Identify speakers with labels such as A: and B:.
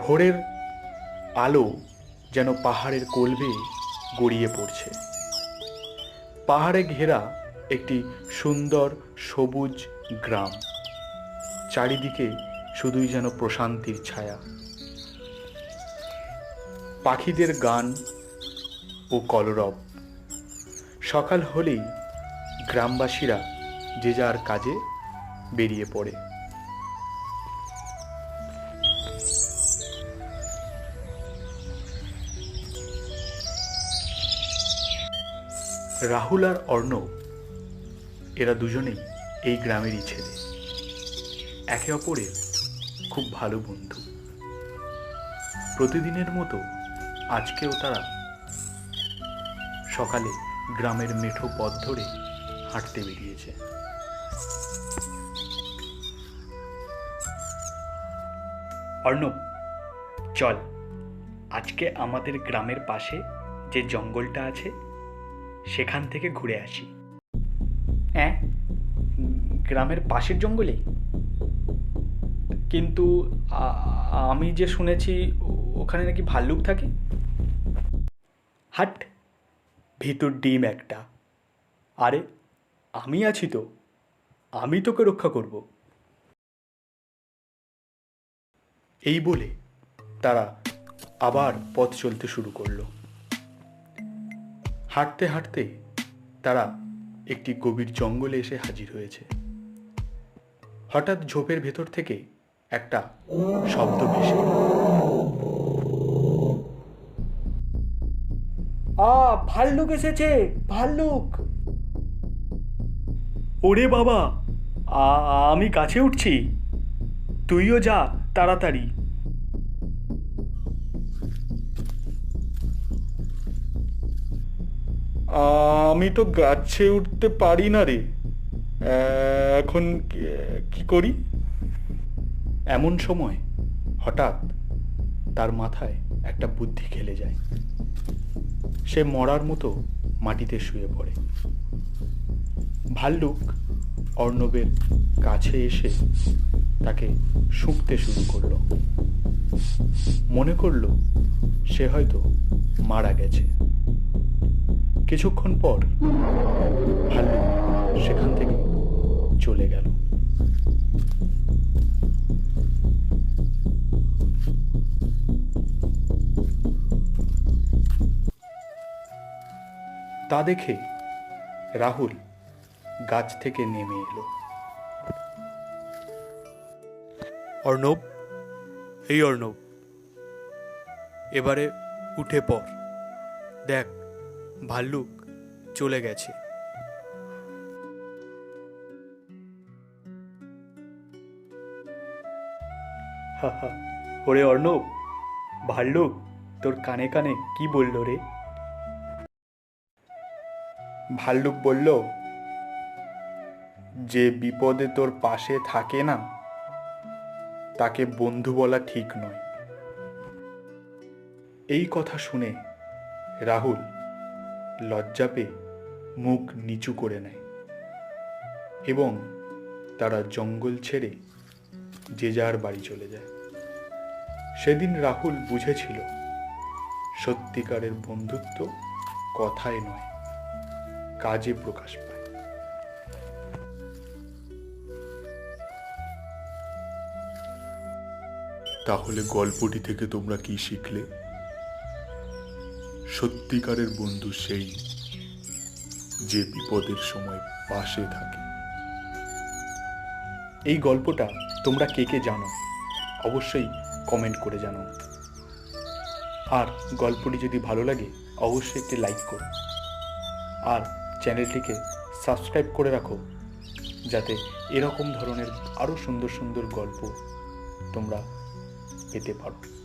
A: ভোরের আলো যেন পাহাড়ের কোল বেয়ে গড়িয়ে পড়ছে। পাহাড়ে ঘেরা একটি সুন্দর সবুজ গ্রাম। চারিদিকে শুধুই যেন প্রশান্তির ছায়া। পাখিদের গান ও কলরব। সকাল হলেই গ্রামবাসীরা যে যার কাজে বেরিয়ে পড়ে। রাহুল আর অর্ণব, এরা দুজনেই এই গ্রামেরই ছেলে। একে অপরের খুব ভালো বন্ধু। প্রতিদিনের মতো আজকেও তারা সকালে গ্রামের মেঠো পথ ধরে হাঁটতে বেরিয়েছে।
B: অর্ণব, চল, আজকে আমাদের গ্রামের পাশে যে জঙ্গলটা আছে সেখান থেকে ঘুরে আসি। হ্যাঁ? গ্রামের পাশের জঙ্গলে। কিন্তু আমি যে শুনেছি ওখানে নাকি ভাল্লুক থাকে। হাট ভিতর ডিম একটা। আরে আমি আছি তো। আমি তোকে রক্ষা করব।
A: এই বলে তারা আবার পথ চলতে শুরু করল। হাঁটতে হাঁটতে তারা একটি গভীর জঙ্গলে এসে হাজির হয়েছে। হঠাৎ ঝোপের ভেতর থেকে একটা শব্দ ভেসে এলো।
B: আ ভাল্লুক এসেছে ভাল্লুক। ওরে বাবা আ- আমি কাছে উঠছি। তুইও যা তাড়াতাড়ি।
A: আমি তো গাছে উঠতে পারি না রে। এখন কি করি? এমন সময় হঠাৎ তার মাথায় একটা বুদ্ধি খেলে যায়। সে মরার মতো মাটিতে শুয়ে পড়ে। ভাল্লুক অর্ণবের কাছে এসে তাকে শুঁকতে শুরু করল। মনে করল সে হয়তো মারা গেছে। কিছুক্ষণ পর ভাল্লুক সেখান থেকে চলে গেল। তা দেখে রাহুল গাছ থেকে নেমে এলো।
C: অর্ণব, এই অর্ণব। এবারে উঠে পর দেখ ভাল্লুক চলে গেছে।
B: হা হা ওরে অর্ণব ভাল্লুক তোর কানে কানে কি বলল রে?
A: ভাল্লুক বলল যে বিপদে তোর পাশে থাকে না তাকে বন্ধু বলা ঠিক নয়। এই কথা শুনে রাহুল লজ্জা পেয়ে মুখ নিচু করে নেয় এবং তারা জঙ্গল ছেড়ে যে যার বাড়ি চলে যায়। সেদিন রাহুল বুঝেছিল সত্যিকারের বন্ধুত্ব কথায় নয়, কাজে প্রকাশ পায়। তাহলে গল্পটি থেকে তোমরা কি শিখলে? সত্যিকারের বন্ধু সেই যে বিপদের সময় পাশে থাকে। এই গল্পটা তোমরা কে কে জানো? অবশ্যই কমেন্ট করে জানাও। আর গল্পটি যদি ভালো লাগে, অবশ্যই একটি লাইক করো। আর চ্যানেলটিকে সাবস্ক্রাইব করে রাখো, যাতে এরকম ধরনের আরও সুন্দর সুন্দর গল্প তোমরা পেতে পারো।